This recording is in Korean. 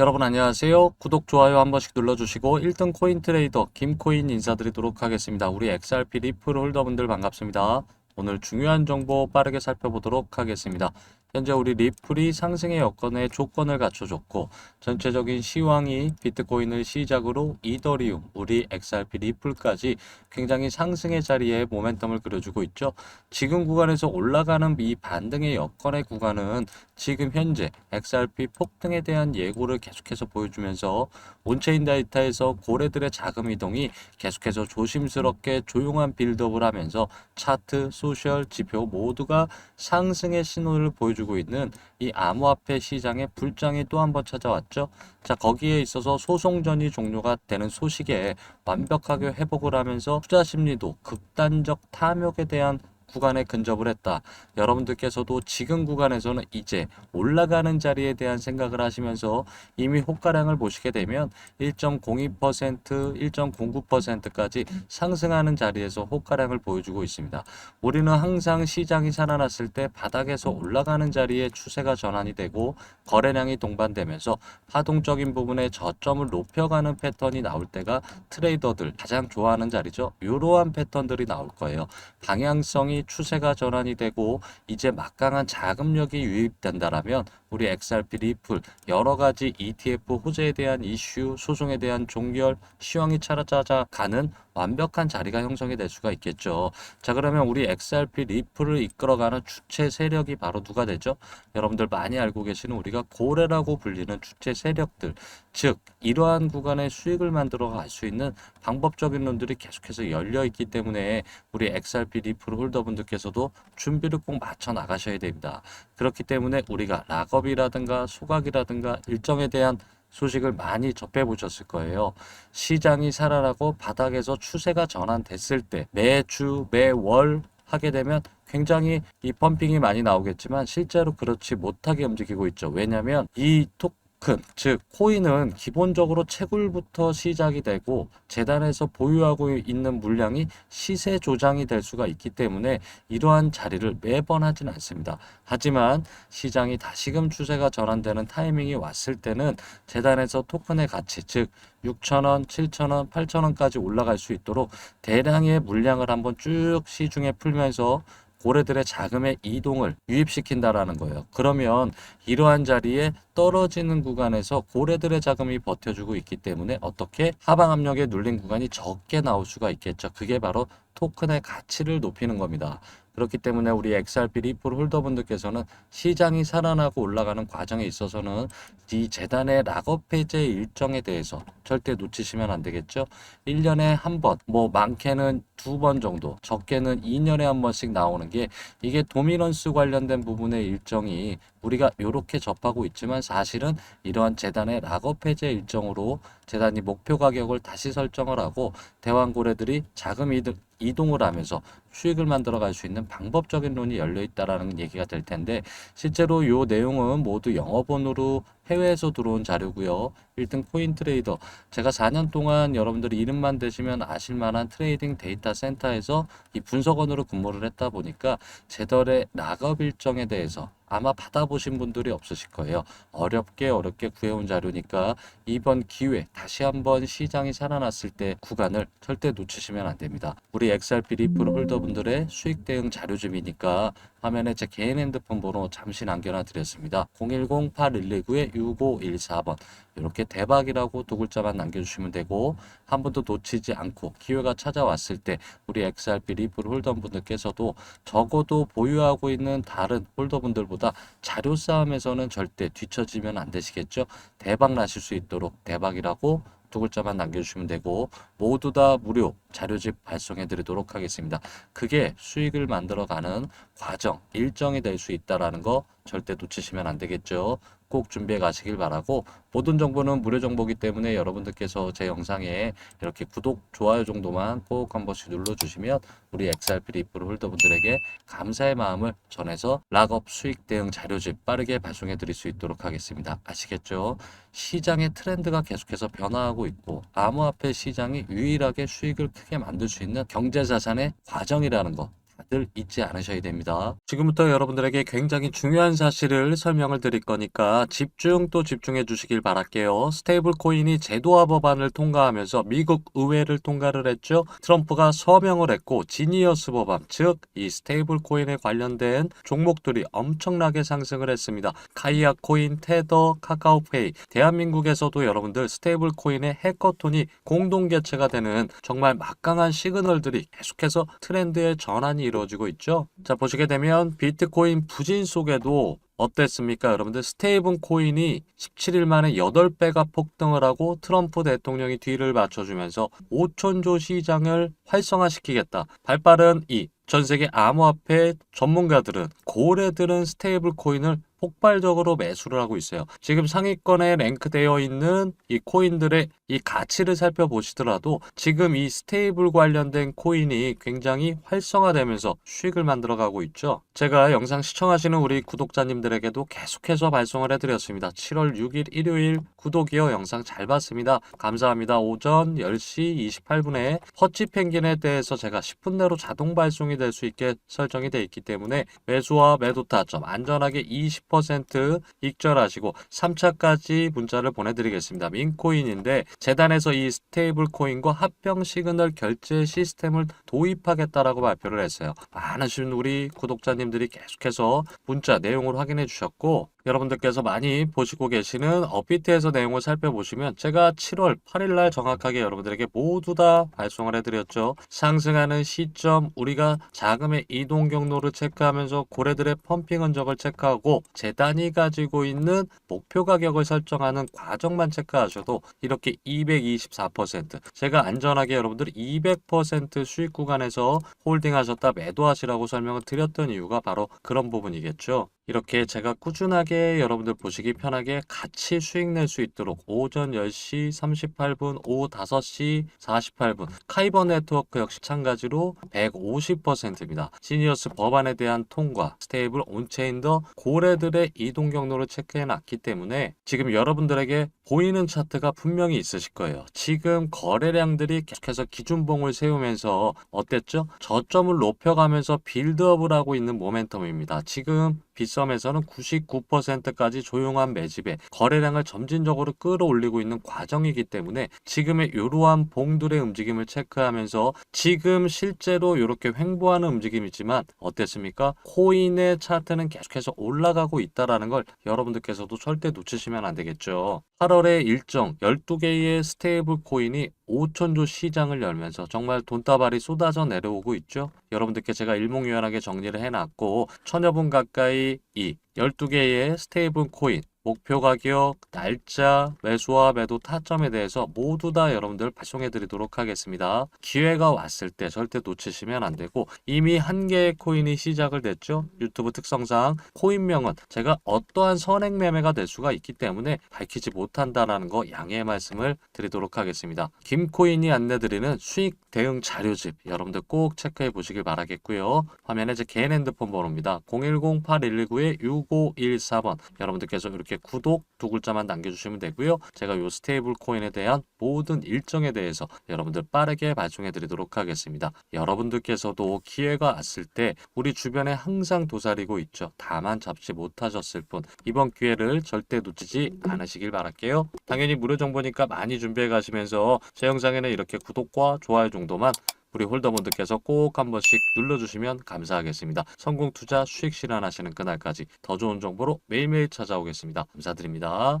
여러분 안녕하세요. 구독, 좋아요 한 번씩 눌러주시고 1등 코인 트레이더 김코인 인사드리도록 하겠습니다. 우리 XRP 리플 홀더분들 반갑습니다. 오늘 중요한 정보 빠르게 살펴보도록 하겠습니다. 현재 우리 리플이 상승의 여건에 조건을 갖춰줬고 전체적인 시황이 비트코인을 시작으로 이더리움, 우리 XRP 리플까지 굉장히 상승의 자리에 모멘텀을 그려주고 있죠. 지금 구간에서 올라가는 이 반등의 여건의 구간은 지금 현재 XRP 폭등에 대한 예고를 계속해서 보여주면서 온체인 데이터에서 고래들의 자금 이동이 계속해서 조심스럽게 조용한 빌드업을 하면서 차트, 소셜, 지표 모두가 상승의 신호를 보여주고 있는 이 암호화폐 시장의 불장이 또 한 번 찾아왔죠. 자, 거기에 있어서 소송전이 종료가 되는 소식에 완벽하게 회복을 하면서 투자 심리도 극단적 탐욕에 대한 구간에 근접을 했다. 여러분들께서도 지금 구간에서는 이제 올라가는 자리에 대한 생각을 하시면서 이미 호가량을 보시게 되면 1.02%, 1.09%까지 상승하는 자리에서 호가량을 보여주고 있습니다. 우리는 항상 시장이 살아났을 때 바닥에서 올라가는 자리에 추세가 전환이 되고 거래량이 동반되면서 파동적인 부분에 저점을 높여가는 패턴이 나올 때가 트레이더들 가장 좋아하는 자리죠. 이러한 패턴들이 나올 거예요. 방향성이 추세가 전환이 되고 이제 막강한 자금력이 유입된다라면 우리 XRP 리플 여러 가지 ETF 호재에 대한 이슈, 소송에 대한 종결, 시황이 찾아가는 완벽한 자리가 형성이 될 수가 있겠죠. 자, 그러면 우리 XRP 리플을 이끌어가는 주체 세력이 바로 누가 되죠? 여러분들 많이 알고 계시는 우리가 고래라고 불리는 주체 세력들, 즉 이러한 구간의 수익을 만들어 갈 수 있는 방법적인 론들이 계속해서 열려 있기 때문에 우리 XRP 리플 홀더분들께서도 준비를 꼭 맞춰 나가셔야 됩니다. 그렇기 때문에 우리가 락업 이라든가 소각이라든가 일정에 대한 소식을 많이 접해 보셨을 거예요. 시장이 살아나고 바닥에서 추세가 전환됐을 때 매주, 매월 하게 되면 굉장히 이 펌핑이 많이 나오겠지만 실제로 그렇지 못하게 움직이고 있죠. 왜냐하면 이토 큰, 즉 코인은 기본적으로 채굴부터 시작이 되고 재단에서 보유하고 있는 물량이 시세 조장이 될 수가 있기 때문에 이러한 자리를 매번 하진 않습니다. 하지만 시장이 다시금 추세가 전환되는 타이밍이 왔을 때는 재단에서 토큰의 가치, 즉 6,000원, 7,000원, 8,000원까지 올라갈 수 있도록 대량의 물량을 한번 쭉 시중에 풀면서 고래들의 자금의 이동을 유입시킨다라는 거예요. 그러면 이러한 자리에 떨어지는 구간에서 고래들의 자금이 버텨주고 있기 때문에 어떻게 하방 압력에 눌린 구간이 적게 나올 수가 있겠죠. 그게 바로 토큰의 가치를 높이는 겁니다. 그렇기 때문에 우리 XRP 리플 홀더분들께서는 시장이 살아나고 올라가는 과정에 있어서는 이 재단의 락업 해제 일정에 대해서 절대 놓치시면 안 되겠죠. 1년에 한 번, 뭐 많게는 두 번 정도, 적게는 2년에 한 번씩 나오는 게 이게 도미넌스 관련된 부분의 일정이 우리가 이렇게 접하고 있지만 사실은 이러한 재단의 락업 해제 일정으로 재단이 목표 가격을 다시 설정을 하고 대왕고래들이 자금 이득 이동을 하면서 수익을 만들어 갈 수 있는 방법적인 론이 열려 있다라는 얘기가 될 텐데 실제로 요 내용은 모두 영어본으로 해외에서 들어온 자료고요. 1등 코인 트레이더 제가 4년 동안 여러분들이 이름만 대시면 아실 만한 트레이딩 데이터 센터에서 이 분석원으로 근무를 했다 보니까 제덜의 락업 일정에 대해서 아마 받아보신 분들이 없으실 거예요. 어렵게 어렵게 구해온 자료니까 이번 기회 다시 한번 시장이 살아났을 때 구간을 절대 놓치시면 안 됩니다. 우리 XRP 리플 홀더분들의 수익 대응 자료집이니까 화면에 제 개인 핸드폰 번호 잠시 남겨놔 드렸습니다. 010-8119-6514번 이렇게 대박이라고 두 글자만 남겨주시면 되고 한 번도 놓치지 않고 기회가 찾아왔을 때 우리 XRP 리플 홀더 분들께서도 적어도 보유하고 있는 다른 홀더 분들보다 자료 싸움에서는 절대 뒤처지면 안 되시겠죠. 대박 나실 수 있도록 대박이라고 두 글자만 남겨주시면 되고 모두 다 무료 자료집 발송해 드리도록 하겠습니다. 그게 수익을 만들어가는 과정, 일정이 될 수 있다라는 거 절대 놓치시면 안 되겠죠. 꼭 준비해 가시길 바라고 모든 정보는 무료 정보기 때문에 여러분들께서 제 영상에 이렇게 구독, 좋아요 정도만 꼭 한 번씩 눌러주시면 우리 XRP 리플 홀더분들에게 감사의 마음을 전해서 락업 수익 대응 자료집 빠르게 발송해 드릴 수 있도록 하겠습니다. 아시겠죠? 시장의 트렌드가 계속해서 변화하고 있고 암호화폐 시장이 유일하게 수익을 크게 만들 수 있는 경제 자산의 과정이라는 거 다들 잊지 않으셔야 됩니다. 지금부터 여러분들에게 굉장히 중요한 사실을 설명을 드릴 거니까 집중 또 집중해 주시길 바랄게요. 스테이블 코인이 제도화 법안을 통과하면서 미국 의회를 통과를 했죠. 트럼프가 서명을 했고 지니어스 법안, 즉 이 스테이블 코인에 관련된 종목들이 엄청나게 상승을 했습니다. 카이아 코인, 테더, 카카오페이, 대한민국에서도 여러분들 스테이블 코인의 해커톤이 공동 개최가 되는 정말 막강한 시그널들이 계속해서 트렌드의 전환이 이루어지고 있죠. 자, 보시게 되면 비트코인 부진 속에도 어땠습니까? 여러분들 스테이블 코인이 17일 만에 8배가 폭등을 하고 트럼프 대통령이 뒤를 맞춰주면서 5천조 시장을 활성화시키겠다. 발빠른 이 전 세계 암호화폐 전문가들은 고래 들은 스테이블 코인을 폭발적으로 매수를 하고 있어요. 지금 상위권에 랭크되어 있는 이 코인들의 이 가치를 살펴보시더라도 지금 이 스테이블 관련된 코인이 굉장히 활성화되면서 수익을 만들어가고 있죠. 제가 영상 시청하시는 우리 구독자님들에게도 계속해서 발송을 해드렸습니다. 7월 6일 일요일 구독이요 영상 잘 봤습니다. 감사합니다. 오전 10시 28분에 퍼치 펭귄에 대해서 제가 10분 내로 자동 발송이 될 수 있게 설정이 되어 있기 때문에 매수와 매도 타점 안전하게 20% 익절하시고 3차까지 문자를 보내드리겠습니다. 민코인인데 재단에서 이 스테이블 코인과 합병 시그널 결제 시스템을 도입하겠다라고 발표를 했어요. 많으신 우리 구독자님들이 계속해서 문자 내용을 확인해 주셨고 여러분들께서 많이 보시고 계시는 업비트에서 내용을 살펴보시면 제가 7월 8일 날 정확하게 여러분들에게 모두 다 발송을 해드렸죠. 상승하는 시점 우리가 자금의 이동 경로를 체크하면서 고래들의 펌핑 흔적을 체크하고 재단이 가지고 있는 목표 가격을 설정하는 과정만 체크하셔도 이렇게 224% 제가 안전하게 여러분들 200% 수익 구간에서 홀딩하셨다 매도하시라고 설명을 드렸던 이유가 바로 그런 부분이겠죠. 이렇게 제가 꾸준하게 여러분들 보시기 편하게 같이 수익 낼 수 있도록 오전 10시 38분, 오후 5시 48분 카이버 네트워크 역시 마찬가지로 150%입니다. 시니어스 법안에 대한 통과, 스테이블 온체인 더 고래들의 이동 경로를 체크해 놨기 때문에 지금 여러분들에게 보이는 차트가 분명히 있으실 거예요. 지금 거래량들이 계속해서 기준봉을 세우면서 어땠죠? 저점을 높여가면서 빌드업을 하고 있는 모멘텀입니다. 지금 빗썸에서는 99%까지 조용한 매집에 거래량을 점진적으로 끌어올리고 있는 과정이기 때문에 지금의 이러한 봉들의 움직임을 체크하면서 지금 실제로 이렇게 횡보하는 움직임이지만 어땠습니까? 코인의 차트는 계속해서 올라가고 있다라는 걸 여러분들께서도 절대 놓치시면 안 되겠죠. 8월에 일정 12개의 스테이블 코인이 5천조 시장을 열면서 정말 돈다발이 쏟아져 내려오고 있죠. 여러분들께 제가 일목요연하게 정리를 해놨고 천여 분 가까이 이 12개의 스테이블 코인 목표 가격, 날짜, 매수와 매도 타점에 대해서 모두 다 여러분들 발송해 드리도록 하겠습니다. 기회가 왔을 때 절대 놓치시면 안 되고 이미 한 개의 코인이 시작을 됐죠. 유튜브 특성상 코인명은 제가 어떠한 선행 매매가 될 수가 있기 때문에 밝히지 못한다라는 거 양해의 말씀을 드리도록 하겠습니다. 김코인이 안내드리는 수익 대응 자료집 여러분들 꼭 체크해 보시길 바라겠고요. 화면에 제 개인 핸드폰 번호입니다. 010-8119-6514번 여러분들께서 이렇게 구독 두 글자만 남겨주시면 되고요. 제가 요 스테이블 코인에 대한 모든 일정에 대해서 여러분들 빠르게 발송해 드리도록 하겠습니다. 여러분들께서도 기회가 왔을 때 우리 주변에 항상 도사리고 있죠. 다만 잡지 못하셨을 뿐 이번 기회를 절대 놓치지 않으시길 바랄게요. 당연히 무료 정보니까 많이 준비해 가시면서 제 영상에는 이렇게 구독과 좋아요 정도만 우리 홀더분들께서 꼭 한 번씩 눌러주시면 감사하겠습니다. 성공 투자 수익 실현하시는 그날까지 더 좋은 정보로 매일매일 찾아오겠습니다. 감사드립니다.